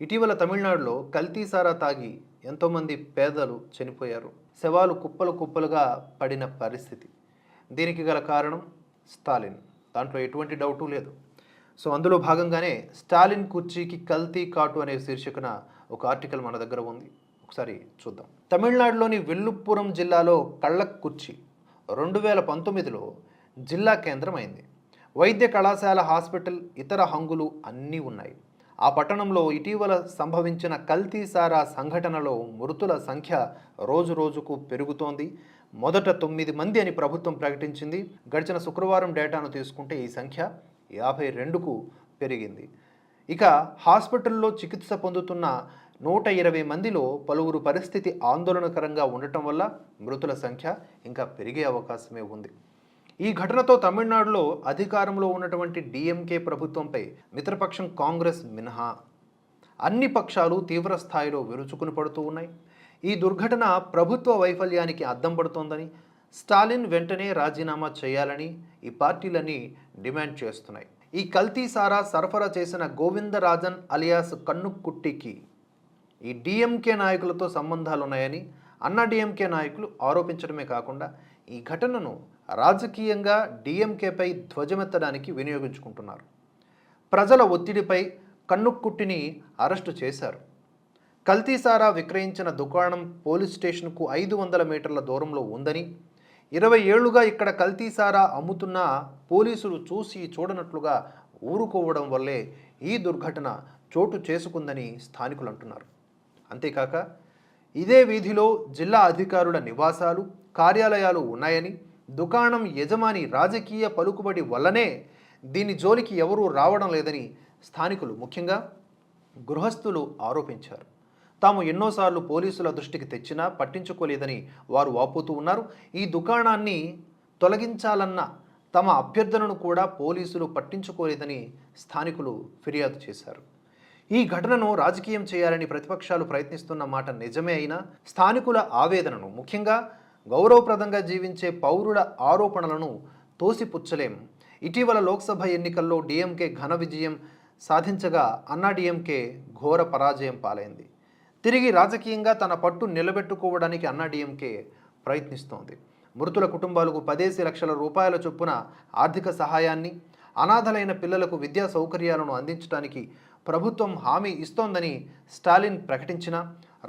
ఇటీవల తమిళనాడులో కల్తీసారా తాగి ఎంతోమంది పేదలు చనిపోయారు. శవాలు కుప్పలు కుప్పలుగా పడిన పరిస్థితి. దీనికి గల కారణం స్టాలిన్. దాంట్లో ఎటువంటి డౌటు లేదు. సో అందులో భాగంగానే స్టాలిన్ కుర్చీకి కల్తీ కాటు అనే శీర్షికన ఒక ఆర్టికల్ మన దగ్గర ఉంది. ఒకసారి చూద్దాం. తమిళనాడులోని విల్లుపురం జిల్లాలో కళ్ళ కుర్చీ రెండు వేల పంతొమ్మిదిలో జిల్లా కేంద్రం అయింది వైద్య కళాశాల హాస్పిటల్ ఇతర హంగులు అన్నీ ఉన్నాయి. ఆ పట్టణంలో ఇటీవల సంభవించిన కల్తీసారా సంఘటనలో మృతుల సంఖ్య రోజు రోజుకు పెరుగుతోంది. మొదట తొమ్మిది మంది అని ప్రభుత్వం ప్రకటించింది. గడిచిన శుక్రవారం డేటాను తీసుకుంటే ఈ సంఖ్య యాభై రెండుకు పెరిగింది. ఇక హాస్పిటల్లో చికిత్స పొందుతున్న నూట ఇరవై మందిలో పలువురు పరిస్థితి ఆందోళనకరంగా ఉండటం వల్ల మృతుల సంఖ్య ఇంకా పెరిగే అవకాశమే ఉంది. ఈ ఘటనతో తమిళనాడులో అధికారంలో ఉన్నటువంటి డిఎంకే ప్రభుత్వంపై మిత్రపక్షం కాంగ్రెస్ మినహా. అన్ని పక్షాలు తీవ్ర స్థాయిలో విరుచుకుని పడుతూ ఉన్నాయి. ఈ దుర్ఘటన ప్రభుత్వ వైఫల్యానికి అద్దం పడుతోందని స్టాలిన్ వెంటనే రాజీనామా చేయాలని ఈ పార్టీలన్నీ డిమాండ్ చేస్తున్నాయి. ఈ కల్తీ సారా సరఫరా చేసిన గోవిందరాజన్ అలియాస్ కన్నుకుట్టికి ఈ డిఎంకే నాయకులతో సంబంధాలున్నాయని అన్నా డిఎంకే నాయకులు ఆరోపించడమే కాకుండా ఈ ఘటనను రాజకీయంగా డిఎంకేపై ధ్వజమెత్తడానికి వినియోగించుకుంటున్నారు. ప్రజల ఒత్తిడిపై కన్నుక్కుట్టిని అరెస్టు చేశారు. కల్తీసారా విక్రయించిన దుకాణం పోలీస్ స్టేషన్కు ఐదు వందల మీటర్ల దూరంలో ఉందని ఇరవై ఏళ్ళుగా ఇక్కడ కల్తీసారా అమ్ముతున్న పోలీసులు చూసి చూడనట్లుగా ఊరుకోవడం వల్లే ఈ దుర్ఘటన చోటు చేసుకుందని స్థానికులు అంటున్నారు. అంతేకాక ఇదే వీధిలో జిల్లా అధికారుల నివాసాలు కార్యాలయాలు ఉన్నాయని దుకాణం యజమాని రాజకీయ పలుకుబడి వల్లనే దీని జోలికి ఎవరూ రావడం లేదని స్థానికులు ముఖ్యంగా గృహస్థులు ఆరోపించారు. తాము ఎన్నోసార్లు పోలీసుల దృష్టికి తెచ్చినా పట్టించుకోలేదని వారు వాపోతూ ఉన్నారు. ఈ దుకాణాన్ని తొలగించాలన్న తమ అభ్యర్థనను కూడా పోలీసులు పట్టించుకోలేదని స్థానికులు ఫిర్యాదు చేశారు. ఈ ఘటనను రాజకీయం చేయాలని ప్రతిపక్షాలు ప్రయత్నిస్తున్న మాట నిజమే అయినా స్థానికుల ఆవేదనను ముఖ్యంగా గౌరవప్రదంగా జీవించే పౌరుల ఆరోపణలను తోసిపుచ్చలేం. ఇటీవల లోక్సభ ఎన్నికల్లో డిఎంకే ఘన విజయం సాధించగా అన్నా డిఎంకే ఘోర పరాజయం పాలైంది. తిరిగి రాజకీయంగా తన పట్టు నిలబెట్టుకోవడానికి అన్నా డిఎంకే ప్రయత్నిస్తోంది. మృతుల కుటుంబాలకు పదేసి లక్షల రూపాయల చొప్పున ఆర్థిక సహాయాన్ని అనాథలైన పిల్లలకు విద్యా సౌకర్యాలను అందించడానికి ప్రభుత్వం హామీ ఇస్తోందని స్టాలిన్ ప్రకటించినా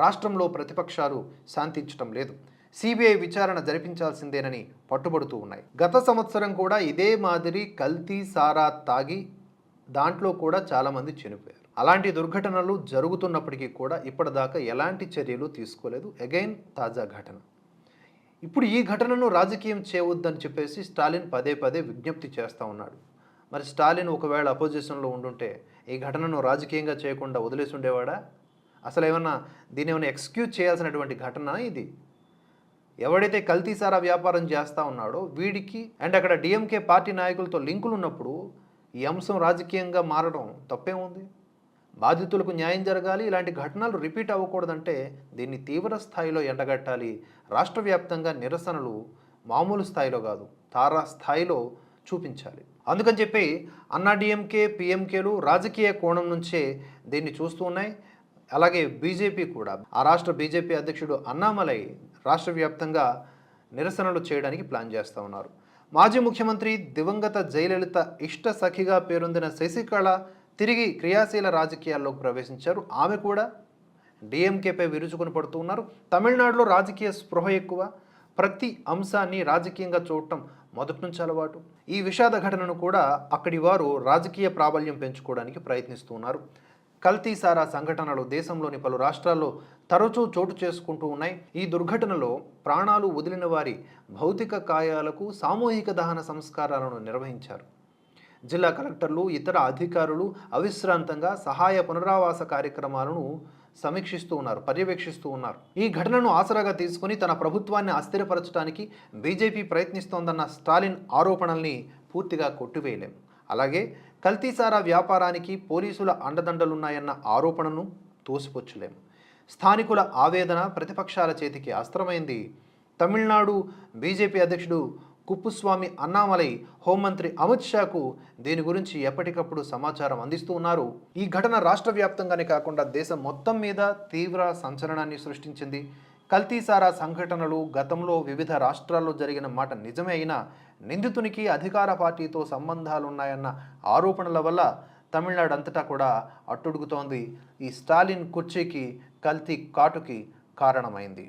రాష్ట్రంలో ప్రతిపక్షాలు శాంతించటం లేదు. సిబిఐ విచారణ జరిపించాల్సిందేనని పట్టుబడుతూ ఉన్నాయి. గత సంవత్సరం కూడా ఇదే మాదిరి కల్తీ సారా తాగి దాంట్లో కూడా చాలామంది చనిపోయారు. అలాంటి దుర్ఘటనలు జరుగుతున్నప్పటికీ కూడా ఇప్పటిదాకా ఎలాంటి చర్యలు తీసుకోలేదు. అగైన్ తాజా ఘటన. ఇప్పుడు ఈ ఘటనను రాజకీయం చేయవద్దని చెప్పేసి స్టాలిన్ పదే పదే విజ్ఞప్తి చేస్తూ ఉన్నాడు. మరి స్టాలిన్ ఒకవేళ అపోజిషన్లో ఉండుంటే ఈ ఘటనను రాజకీయంగా చేయకుండా వదిలేసి ఉండేవాడా? అసలు ఏమన్నా దీని ఏమైనా ఎక్స్క్యూజ్ చేయాల్సినటువంటి ఘటన ఇది? ఎవడైతే కల్తీసారా వ్యాపారం చేస్తూ ఉన్నాడో వీడికి అండ్ అక్కడ డిఎంకే పార్టీ నాయకులతో లింకులు ఉన్నప్పుడు ఈ అంశం రాజకీయంగా మారడం తప్పేముంది బాధితులకు న్యాయం జరగాలి ఇలాంటి ఘటనలు రిపీట్ అవ్వకూడదంటే దీన్ని తీవ్ర స్థాయిలో ఎండగట్టాలి. రాష్ట్ర వ్యాప్తంగా నిరసనలు మామూలు స్థాయిలో కాదు తారా స్థాయిలో చూపించాలి. అందుకని చెప్పి అన్నా డిఎంకే పిఎంకేలు రాజకీయ కోణం నుంచే దీన్ని చూస్తూ ఉన్నాయి. అలాగే బీజేపీ కూడా ఆ రాష్ట్ర బీజేపీ అధ్యక్షుడు అన్నామలై రాష్ట్ర వ్యాప్తంగా నిరసనలు చేయడానికి ప్లాన్ చేస్తూ ఉన్నారు. మాజీ ముఖ్యమంత్రి దివంగత జయలలిత ఇష్ట సఖిగా పేరొందిన శశికళ తిరిగి క్రియాశీల రాజకీయాల్లోకి ప్రవేశించారు. ఆమె కూడా డిఎంకేపై విరుచుకుని పడుతూ ఉన్నారు. తమిళనాడులో రాజకీయ స్పృహ ఎక్కువ. ప్రతి అంశాన్ని రాజకీయంగా చూడటం మొదటి నుంచి అలవాటు. ఈ విషాద ఘటనను కూడా అక్కడి వారు రాజకీయ ప్రాబల్యం పెంచుకోవడానికి ప్రయత్నిస్తూ కల్తీసారా సంఘటనలు దేశంలోని పలు రాష్ట్రాల్లో తరచూ చోటు చేసుకుంటూ ఉన్నాయి. ఈ దుర్ఘటనలో ప్రాణాలు వదిలిన వారి భౌతిక కాయాలకు సామూహిక దహన సంస్కారాలను నిర్వహించారు. జిల్లా కలెక్టర్లు ఇతర అధికారులు అవిశ్రాంతంగా సహాయ పునరావాస కార్యక్రమాలను సమీక్షిస్తూ ఉన్నారు పర్యవేక్షిస్తూ ఉన్నారు. ఈ ఘటనను ఆసరాగా తీసుకుని తన ప్రభుత్వాన్ని అస్థిరపరచడానికి బీజేపీ ప్రయత్నిస్తోందన్న స్టాలిన్ ఆరోపణల్ని పూర్తిగా కొట్టివేయలేం. అలాగే కల్తీసారా వ్యాపారానికి పోలీసుల అండదండలున్నాయన్న ఆరోపణను తోసిపుచ్చలేము. స్థానికుల ఆవేదన ప్రతిపక్షాల చేతికి అస్త్రమైంది. తమిళనాడు బీజేపీ అధ్యక్షుడు కుప్పుస్వామి అన్నామలై హోంమంత్రి అమిత్ షాకు దీని గురించి ఎప్పటికప్పుడు సమాచారం అందిస్తూ ఉన్నారు. ఈ ఘటన రాష్ట్ర వ్యాప్తంగానే కాకుండా దేశం మొత్తం మీద తీవ్ర సంచలనాన్ని సృష్టించింది. కల్తీసారా సంఘటనలు గతంలో వివిధ రాష్ట్రాల్లో జరిగిన మాట నిజమే అయినా నిందితునికి అధికార పార్టీతో సంబంధాలున్నాయన్న ఆరోపణల వల్ల తమిళనాడు అంతటా కూడా అట్టుడుగుతోంది. ఈ స్టాలిన్ కుర్చీకి కల్తీ కాటుకి కారణమైంది.